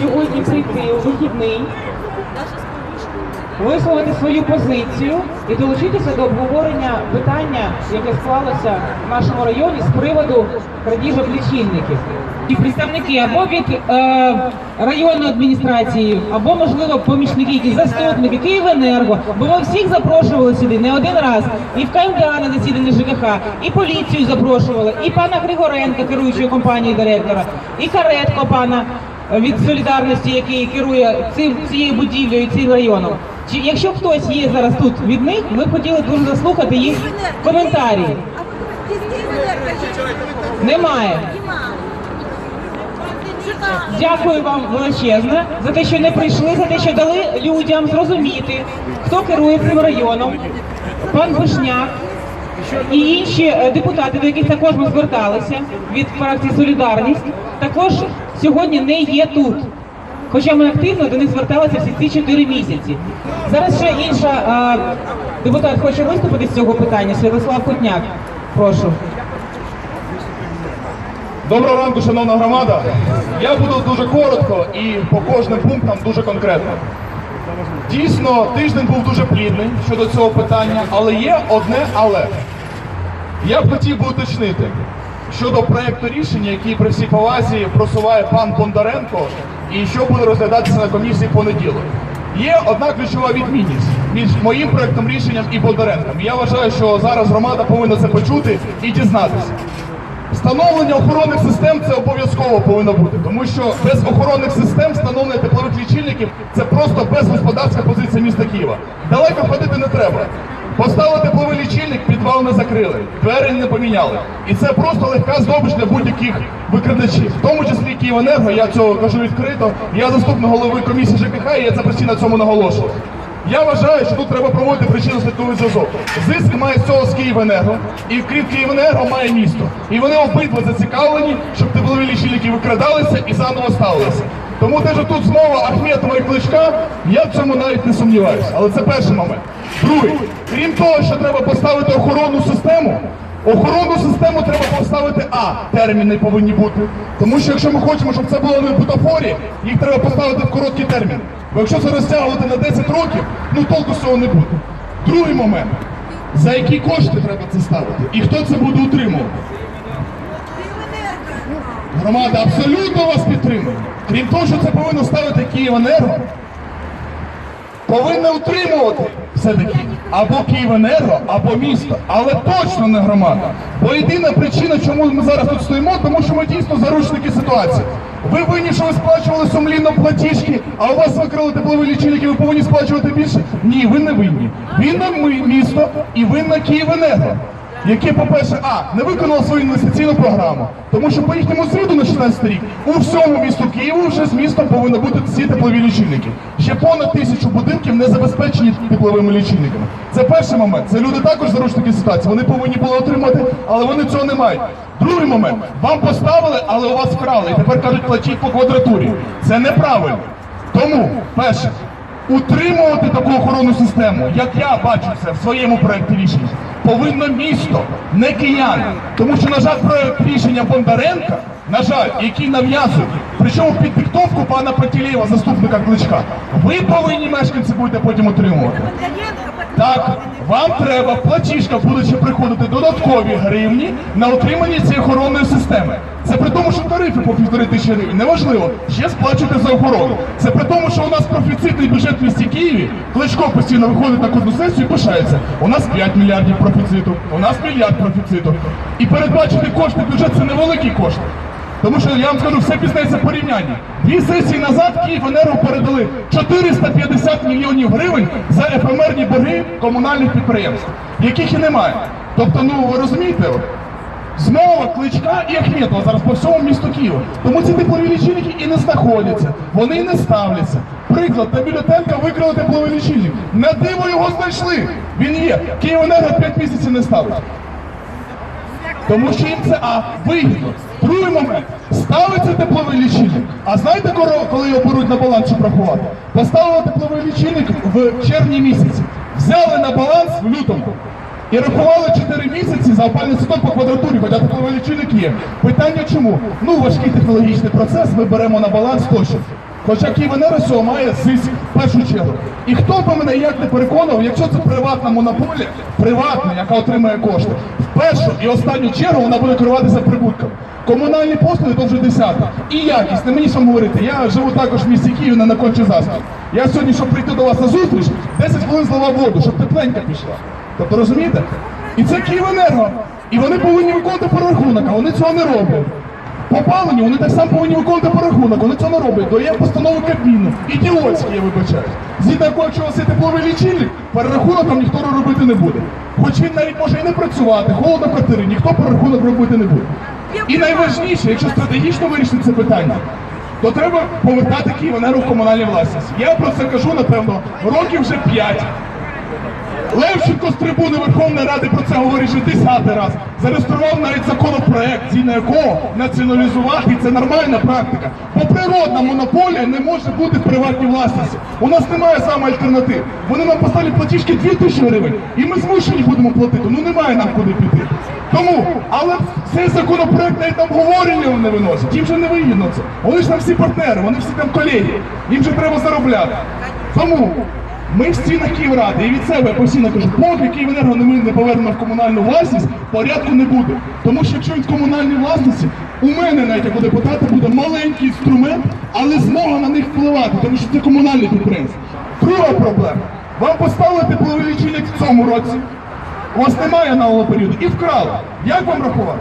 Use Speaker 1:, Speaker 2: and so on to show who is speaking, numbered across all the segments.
Speaker 1: сьогодні прийти у вихідний, висловити свою позицію і долучитися до обговорення питання, яке склалося в нашому районі з приводу крадіжок лічильників. І представники або від е, районної адміністрації, або можливо помічники, якісь заступники Київенерго, бо ми всіх запрошували сюди не один раз, і в КМДА на засідання ЖКХ, і поліцію запрошували, і пана Григоренка, керуючого компанії директора, і Каретко пана від солідарності, який керує цим цією будівлею, цим районом. Чи якщо хтось є зараз тут від них, ми б хотіли дуже заслухати їх коментарі. Немає. Дякую вам величезне за те, що не прийшли, за те, що дали людям зрозуміти, хто керує цим районом, пан Вишняк і інші е, депутати, до яких також ми зверталися від фракції Солідарність, також сьогодні не є тут. Хоча ми активно до них зверталися всі ці чотири місяці. Зараз ще інша е, депутат хоче виступити з цього питання. Святослав Кутняк. Прошу.
Speaker 2: Доброго ранку, шановна громада. Я буду дуже коротко і по кожним пунктам дуже конкретно. Дійсно, тиждень був дуже плідний щодо цього питання, але є одне але. Я б хотів би уточнити щодо проекту рішення, який при всій повазі просуває пан Бондаренко і що буде розглядатися на комісії понеділок. Є одна ключова відмінність між моїм проектом рішенням і Бондаренком. Я вважаю, що зараз громада повинна це почути і дізнатися. Встановлення охоронних систем це обов'язково повинно бути, тому що без охоронних систем встановлення теплових лічильників це просто безгосподарська позиція міста Києва. Далеко ходити не треба. Поставили тепловий лічильник, підвал не закрили, двері не поміняли. І це просто легка здобич для будь-яких викрадачів, в тому числі Київенерго, я цього кажу відкрито. Я заступник голови комісії ЖКХ, і я це постійно цьому наголошую. Я вважаю, що тут треба проводити причинно-слідковий зв'язок. Зиск має з цього з Київенерго, і крім Київенерго має місто. І вони обидва зацікавлені, щоб теплові лічильники викрадалися і заново ставилися. Тому те, що тут змова Ахметова і Кличка, я в цьому навіть не сумніваюся. Але це перший момент. Другий, крім того, що треба поставити охоронну систему, Охоронну систему треба поставити А. Терміни повинні бути. Тому що якщо ми хочемо, щоб це було не в бутафорі, їх треба поставити в короткий термін. Бо якщо це розтягувати на 10 років, ну толку цього не буде. Другий момент. За які кошти треба це ставити? І хто це буде утримувати? Громада абсолютно вас підтримує. Крім того, що це повинно ставити Київенерго, повинна утримувати все-таки або Київенерго, або місто, але точно не громада. Бо єдина причина, чому ми зараз тут стоїмо, тому що ми дійсно заручники ситуації. Ви винні, що ви сплачували сумлінно платіжки, а у вас викрили теплові лічильники, ви повинні сплачувати більше? Ні, ви не винні. Винна місто і винна Київенерго. Яке, по-перше, а, не виконало свою інвестиційну програму. Тому що по їхньому звіту на 16 рік у всьому місту Києву вже з містом повинні бути ці теплові лічильники. Ще понад тисячу будинків не забезпечені тепловими лічильниками. Це перший момент. Це люди також заручники ситуації. Вони повинні були отримати, але вони цього не мають. Другий момент. Вам поставили, але у вас вкрали. І тепер кажуть, платіть по квадратурі. Це неправильно. Тому, перше, утримувати таку охоронну систему, як я бачу це в своєму проєкті рішення, повинно місто, не кияни. Тому що, на жаль, проєкт рішення Бондаренка, на жаль, який нав'язують, причому під диктовку пана Патілєва, заступника Кличка, ви повинні мешканці будете потім утримувати. Так, вам треба будуть ще приходити додаткові гривні на отримання цієї охоронної системи. Це при тому, що тарифи по півтори тисячі гривень. Неважливо, ще сплачувати за охорону. Це при тому, що у нас профіцитний бюджет в місті Києві. Кличко постійно виходить на кожну сесію і пишається. У нас 5 мільярдів профіциту, у нас мільярд профіциту. І передбачити кошти бюджет це невеликі кошти. Тому що я вам скажу, все пізнається в порівнянні. Дві сесії назад Київенерго передали 450 мільйонів гривень за ефемерні борги комунальних підприємств, яких і немає. Тобто, ну ви розумієте, змова кличка і Ахметова зараз по всьому місту Києва. Тому ці теплові лічильники і не знаходяться, вони і не ставляться. Приклад, на бюлетенка викрали тепловий лічильник. На диво його знайшли. Він є. Київенерго 5 місяців не ставить. Тому що їм це а вигідно. Другий момент ставиться тепловий лічильник. А знаєте, коли- його беруть на баланс, щоб рахувати? Поставили тепловий лічильник в червні місяці, взяли на баланс в лютому. І рахували 4 місяці за опальний сезон по квадратурі, хоча тепловий лічильник є. Питання чому? Ну, важкий технологічний процес, ми беремо на баланс тощо. Хоча Київенерго має зиск в першу чергу. І хто би мене як не переконав, якщо це приватна монополія, приватна, яка отримує кошти, в першу і останню чергу вона буде керуватися прибутком. Комунальні послуги то вже десята. І якість, не мені що говорити. Я живу також в місті Києві на кончі заспі. Я сьогодні, щоб прийти до вас на зустріч, 10 хвилин злила воду, щоб тепленька пішла. Тобто розумієте? І це Київенерго. І вони повинні виконувати прорахунок, а вони цього не роблять. Попалені, вони так само повинні виконувати порахунок, вони цього не роблять. То є постанови Кабміну, ідіотські, я вибачаюсь. Згідно якого, у вас тепловий лічильник, перерахунок вам ніхто робити не буде. Хоч він навіть може і не працювати, холодно в ніхто перерахунок робити не буде. І найважніше, якщо стратегічно вирішити це питання, то треба повертати Київенерго в комунальні власність. Я про це кажу, напевно, років вже 5. Левченко з трибуни Верховної Ради про це говорить вже десятий раз. Зареєстрував навіть законопроект, згідно якого націоналізувати, і це нормальна практика. Бо природна монополія не може бути в приватній власності. У нас немає саме альтернатив. Вони нам поставлять платіжки 2 тисячі гривень, і ми змушені будемо платити. Ну немає нам куди піти. Тому, але цей законопроект навіть там говорення не виносять. Їм же не вигідно це. Вони ж там всі партнери, вони всі там колеги. Їм же треба заробляти. Тому ми в стінах Київради, і від себе постійно кажу, поки Київенерго не ми не повернемо в комунальну власність, порядку не буде. Тому що якщо він в комунальній власності, у мене навіть як у депутата буде маленький інструмент, але змога на них впливати, тому що це комунальне підприємство. Друга проблема. Вам поставили тепловий лічильник в цьому році. У вас немає аналогу періоду і вкрали. Як вам рахувати?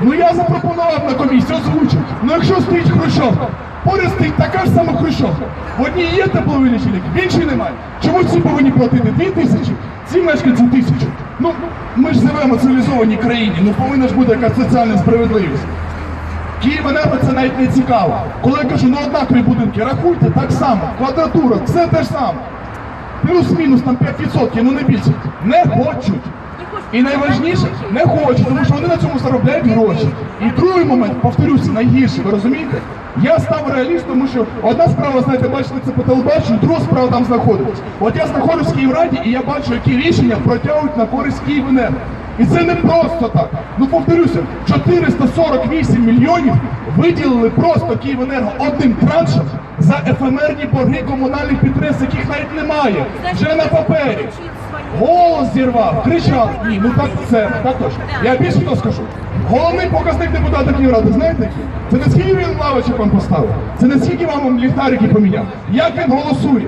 Speaker 2: Ну я запропонував на комісії, озвучив. Ну якщо стоїть Хрущовка, поряд стоїть така ж сама Хрущовка. В одній є тепловий лічильник, в іншій немає. Чому всі повинні платити дві тисячі, ці мешканці тисячу? Ну ми ж живемо в цивілізованій країні, ну повинна ж бути якась соціальна справедливість. Київенерго це навіть не цікаво. Коли я кажу, ну однакові будинки, рахуйте так само, квадратура, все те ж саме. Плюс-мінус там 5%, ну не більше. Не хочуть. І найважніше, не хочуть, тому що вони на цьому заробляють гроші. І другий момент, повторюся, найгірший, ви розумієте? Я став реалістом, тому що одна справа, знаєте, бачили це по телебаченню, друга справа там знаходилась. От я знаходжусь в Київраді і я бачу, які рішення протягують на користь Київенерго. І це не просто так. Ну повторюся, 448 мільйонів виділили просто Київенерго одним траншем за ефемерні борги комунальних підприємств, яких навіть немає. Вже на папері. Голос зірвав, кричав. Ні, ну так це так. Я більше то скажу. Головний показник депутата Київради, знаєте? Це не скільки він лавочок вам поставив, це не скільки вам ліхтарики поміняв. Як він голосує?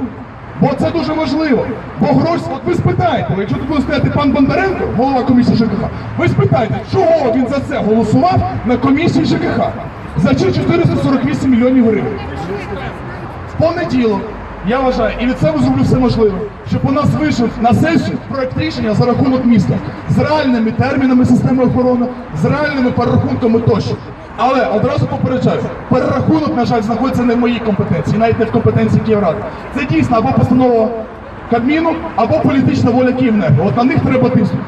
Speaker 2: Бо це дуже важливо. Бо гроші, от ви спитаєте, якщо тут буде стояти пан Бондаренко, голова комісії ЖКХ, ви спитаєте, чого він за це голосував на комісії ЖКХ? За ці 448 мільйонів гривень. В понеділок, я вважаю, і від себе зроблю все можливе, щоб у нас вийшов на сесію проект рішення за рахунок міста з реальними термінами системи охорони, з реальними перерахунками тощо. Але одразу попереджаю, перерахунок, на жаль, знаходиться не в моїй компетенції, навіть не в компетенції Київради. Це дійсно або постанова Кабміну, або політична воля Київнерго. От на них треба тиснути.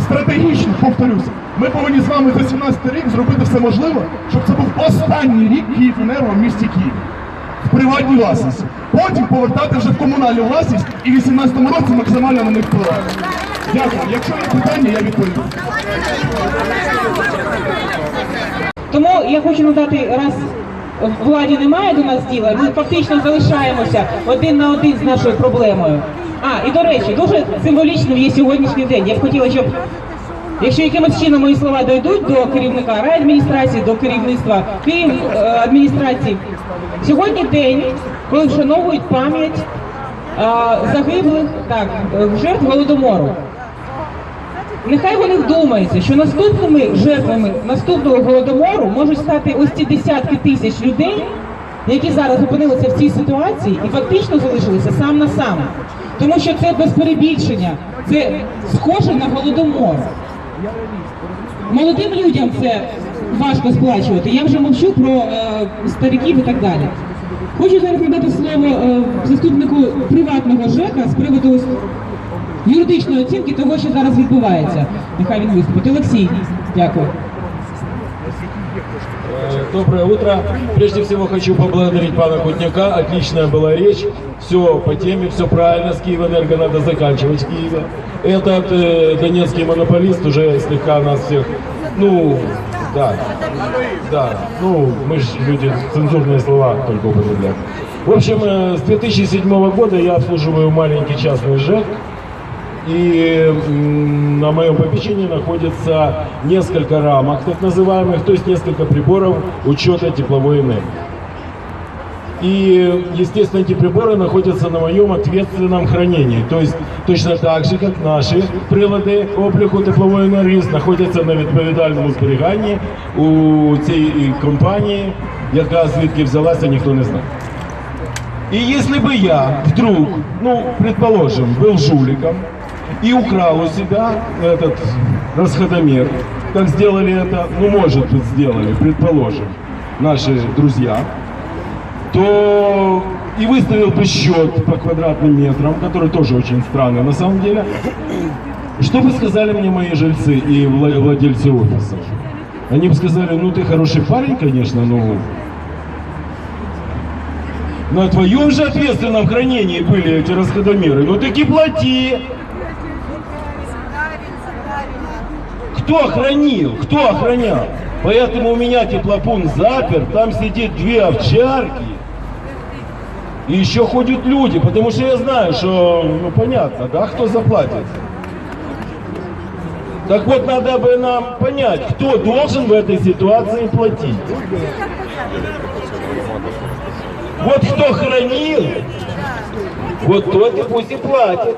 Speaker 2: Стратегічно, повторюся, ми повинні з вами за 17 рік зробити все можливе, щоб це був останній рік Київенерго в місті Києві в приватній власності. Потім повертати вже в комунальну власність і в 18-му році максимально на них впливати. Дякую. Якщо є питання, я відповім.
Speaker 1: Тому я хочу надати, раз владі немає до нас діла, ми фактично залишаємося один на один з нашою проблемою. А, і до речі, дуже символічним є сьогоднішній день. Я б хотіла, щоб якщо якимось чином мої слова дійдуть до керівника райадміністрації, до керівництва Київ е, сьогодні день, коли вшановують пам'ять е, загиблих так, е, жертв голодомору. Нехай вони вдумаються, що наступними жертвами наступного голодомору можуть стати ось ці десятки тисяч людей, які зараз опинилися в цій ситуації і фактично залишилися сам на сам. Тому що це без перебільшення, це схоже на голодомор. Молодим людям це важко сплачувати. Я вже мовчу про е, стариків і так далі. Хочу зараз надати слово е, заступнику приватного ЖЕКа з приводу юридичної оцінки того, що зараз відбувається. Нехай він виступить. Олексій, дякую.
Speaker 3: Доброе утро. Прежде всего хочу поблагодарить пана Кутняка. Отличная была речь. Все по теме, все правильно. С Киевэнерго надо заканчивать в Киеве. Этот э, донецкий монополист уже слегка нас всех, ну, да, да, ну, мы же люди цензурные слова только употребляем. В общем, э, с 2007 года я обслуживаю маленький частный ЖЭК. И м, на моем попечении находится несколько рамок, так называемых, то есть несколько приборов учета тепловой энергии. И, естественно, эти приборы находятся на моем ответственном хранении. То есть точно так же, как наші прилади обліку теплової енергії знаходяться на відповідальному зберіганні у цій компанії, яка звідки взялася, ніхто не знає. И если бы я вдруг, ну, предположим, был жуликом и украл у себя этот расходомер, как сделали это, ну, может быть, сделали, предположим, наши друзья, то и выставил бы счет по квадратным метрам, который тоже очень странный на самом деле, что бы сказали мне мои жильцы и вла- владельцы офисов? Они бы сказали, ну ты хороший парень, конечно, но на твоем же ответственном хранении были эти расходомеры. Ну таки плати. Кто хранил? Кто охранял? Поэтому у меня теплопункт запер, там сидит две овчарки. И еще ходят люди, потому что я знаю, что, ну понятно, да, кто заплатит. Так вот, надо бы нам понять, кто должен в этой ситуации платить. Вот кто хранил, вот тот и пусть и платит.